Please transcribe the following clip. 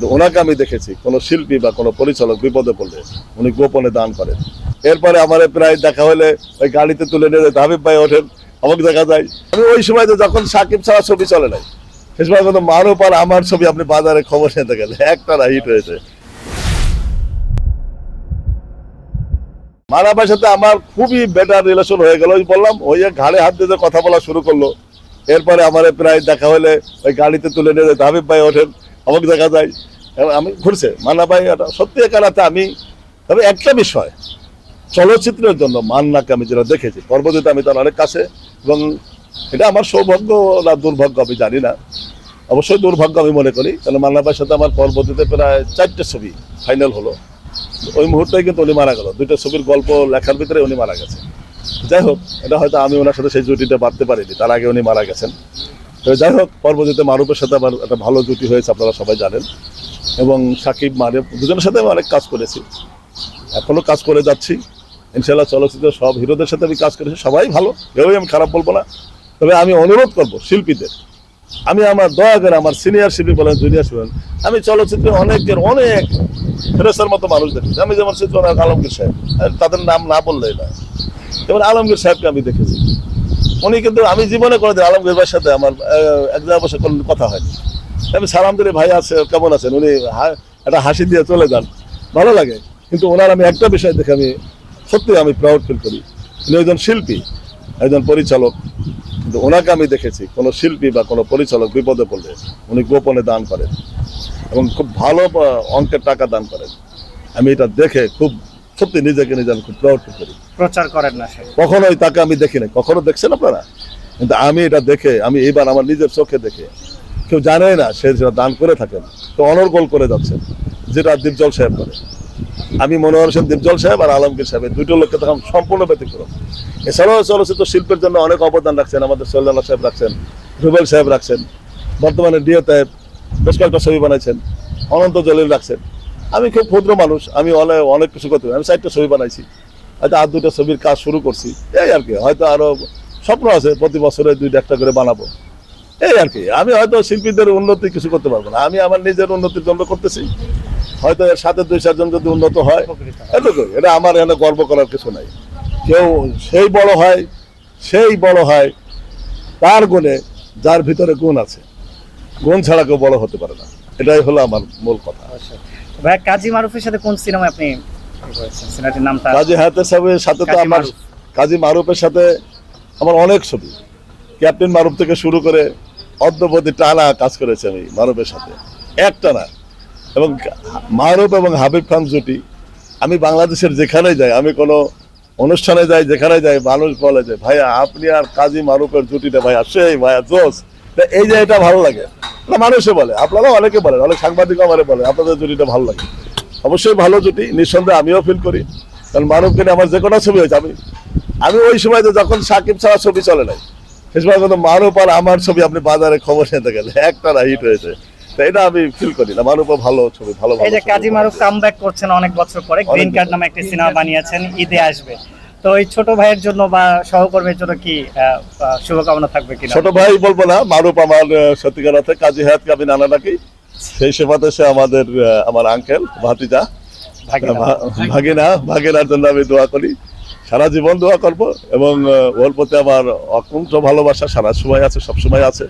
কিন্তু ওনাকে আমি দেখেছি। কোনো শিল্পী বা কোনো পরিচালক বিপদে পড়লে উনি গোপনে দান করেন। এরপরে আমার প্রায় দেখা হলে ওই গাড়িতে তুলে নিয়ে যেতে হাবিব ভাই ওঠেন, আমাকে দেখা যায়। আমি ওই সময় তো যখন সাকিব ছাড়া ছবি চলে নাই সে সময় কিন্তু মারো পার আমার ছবি আপনি বাজারে খবর নিতে গেলে একটা হিট হয়েছে। মারাবার সাথে আমার খুবই বেটার রিলেশন হয়ে গেল ওই বললাম, ওই ঘাড়ে হাত দিয়ে কথা বলা শুরু করল, এরপরে আমার প্রায় দেখা হলে ওই গাড়িতে তুলে নিয়ে যেতে হাবিব ভাই ওঠেন। আমাকে দেখা যায় আমি ঘুরছে। মান্না ভাই, এটা সত্যি একারাতে আমি, তবে একটা বিষয়, চলচ্চিত্রের জন্য মান্নাকে আমি যেটা দেখেছি পর্বতীতে আমি তার অনেক কাছে, এবং এটা আমার সৌভাগ্য না দুর্ভাগ্য আমি জানি না। অবশ্যই দুর্ভাগ্য আমি মনে করি কারণ মান্না ভাইয়ের সাথে আমার পর্বতীতে প্রায় চারটে ছবি ফাইনাল হলো। ওই মুহূর্তে কিন্তু উনি মারা গেল। দুইটা ছবির গল্প লেখার ভিতরে উনি মারা গেছেন যাই হোক, এটা হয়তো আমি ওনার সাথে সেই জুটিটা বাড়তে পারিনি, তার আগে উনি মারা গেছেন। তো যাই হোক পর্বতীতে মারুফের সাথে আমার একটা ভালো জুটি হয়েছে, আপনারা সবাই জানেন। এবং সাকিব, মারুফ দুজনের সাথে আমি অনেক কাজ করেছি। এখনও কাজ করে যাচ্ছি। ইনশাল্লাহ চলচ্চিত্র সব হিরোদের সাথে আমি কাজ করেছি, সবাই ভালো, কেউই আমি খারাপ বলব না। তবে আমি অনুরোধ করব শিল্পীদের, আমি আমার দয়া করে আমার সিনিয়র শিল্পী বলেন, জুনিয়র শিল্পী বলেন, আমি চলচ্চিত্রে অনেকের অনেক ফেরেসের মতো মানুষ দেখেছি। আমি যেমন চিত্রনায়ক আলমগীর সাহেব, তাদের নাম না বললেই না যেমন আলমগীর সাহেবকে আমি দেখেছি। উনি কিন্তু আমি জীবনে কোনোদিন আলমগীর ভাইয়ের সাথে আমার এক জায়গায় বসে কোনো কথা হয়নি। আমি সালাম দিলে ভাই আছে, কেমন আছেন? উনি একটা হাসি দিয়ে চলে যান। ভালো লাগে। কিন্তু ওনার আমি একটা বিষয় দেখে আমি সত্যি আমি প্রাউড ফিল করি। উনি একজন শিল্পী, একজন পরিচালক। কিন্তু ওনাকে আমি দেখেছি, কোনো শিল্পী বা কোনো পরিচালক বিপদে পড়লে উনি গোপনে দান করেন এবং খুব ভালো অঙ্কের টাকা দান করেন। আমি এটা দেখে খুব সত্যি নিজেকে নিজে আমি খুব প্রাউড ফিল করি প্রচার করেন না কখনোই তাকে আমি দেখি নাই। কখনো দেখছেন আপনারা? কিন্তু আমি এটা দেখে আমি এবার আমার নিজের চোখে দেখে কেউ জানে না সে যেটা দান করে থাকেন। তো অনর্গল করে যাচ্ছেন যেটা দীপজল সাহেব করে। আমি মনোহর হোসেন দীপজল সাহেব আর আলমগীর সাহেব দুটো লোককে তখন সম্পূর্ণ ব্যতিক্রম। এছাড়াও চলচ্চিত্র শিল্পের জন্য অনেক অবদান রাখছেন আমাদের সৈলাল্লাহ সাহেব রাখছেন রুবেল সাহেব রাখছেন বর্তমানে ডিও সাহেব বেশ কয়েকটা ছবি বানাইছেন অনন্ত জলিল রাখছেন। আমি খুব ক্ষুদ্র মানুষ, আমি অনেক অনেক কিছু করতে আমি চারটা ছবি বানাইছি। হয়তো আর দুটো ছবির কাজ শুরু করছি। এই আর কি, হয়তো আরও স্বপ্ন আছে প্রতি বছরে দুইটা একটা করে বানাবো। এই আর কি, আমি হয়তো শিল্পীদের উন্নতি কিছু করতে পারব না। আমি আমার নিজের উন্নতির জন্য করতেছি। হয়তো এর সাথে দুই, চারজন যদি উন্নত হয়। এটুকুই। এটা আমার এখানে গর্ব করার কিছু নাই। কেউ সেই বড় হয়, সেই বড় হয়, তার গুণে যার ভিতরে গুণ আছে। গুণ ছাড়া কেউ বড় হতে পারে না। এটাই হলো আমার মূল কথা। ভাই কাজী মারুফের সাথে কোন সিনেমা আপনি সিনেমাটির নামটা কাজী হায়াতের সাহেবের সাথে তো আমার কাজী মারুফের সাথে আমার অনেক ছবি। ক্যাপ্টেন মারুফ থেকে শুরু করে অদ্যবধি টানা কাজ করেছি আমি মারুফের সাথে। এক টানা এবং মারুফ এবং হাবিব খান জুটি আমি বাংলাদেশের যেখানে যাই আমি কোনো অনুষ্ঠানে যাই যেখানে যাই মানুষ বলে যে ভাইয়া আপনি আর কাজী মারুফের জুটিটা ভাইয়া সেই ভাইয়া জোস। তা এই যে এটা ভালো লাগে। না মানুষে বলে আপনারাও অনেকে বলেন অনেক সাংবাদিকও আমার বলে আপনাদের জুটিটা ভালো লাগে। অবশ্যই ভালো জুটি নিঃসন্দেহে আমিও ফিল করি। কারণ মানবকে নিয়ে আমার যে কোনো ছবি হয়েছে আমি আমি ওই সময় তো যখন সাকিব ছাড়া ছবি চলে নাই সে সময় কিন্তু মানব আর আমার ছবি আপনি বাজারে খবর নিতে গেলে একটা না হিট হয়েছে। এটা আমি ফিল করি না মানব ভালো ছবি ভালো এই যে কাজী মারুফ ছবি। কাম করছেন অনেক বছর পরে গ্রিন কার্ড নামে একটি সিনেমা বানিয়েছেন ঈদে আসবে। তো এই ছোট ভাইয়ের জন্য বা সহকর্মীর জন্য কি শুভকামনা থাকবে কিনা? ছোট ভাই বলব না মারুপ আমার সত্যিকার অর্থে কাজী হায়াতকে আমি নানা ডাকি সেই সেবাতে সে আমাদের আমার আঙ্কেল ভাতিজা ভাগিনা। ভাগিনা ভাগিনার জন্য আমি দোয়া করি। সারা জীবন দোয়া করব এবং ওর প্রতি আমার অকুণ্ঠ ভালোবাসা সারা সময় আছে সব সময় আছে।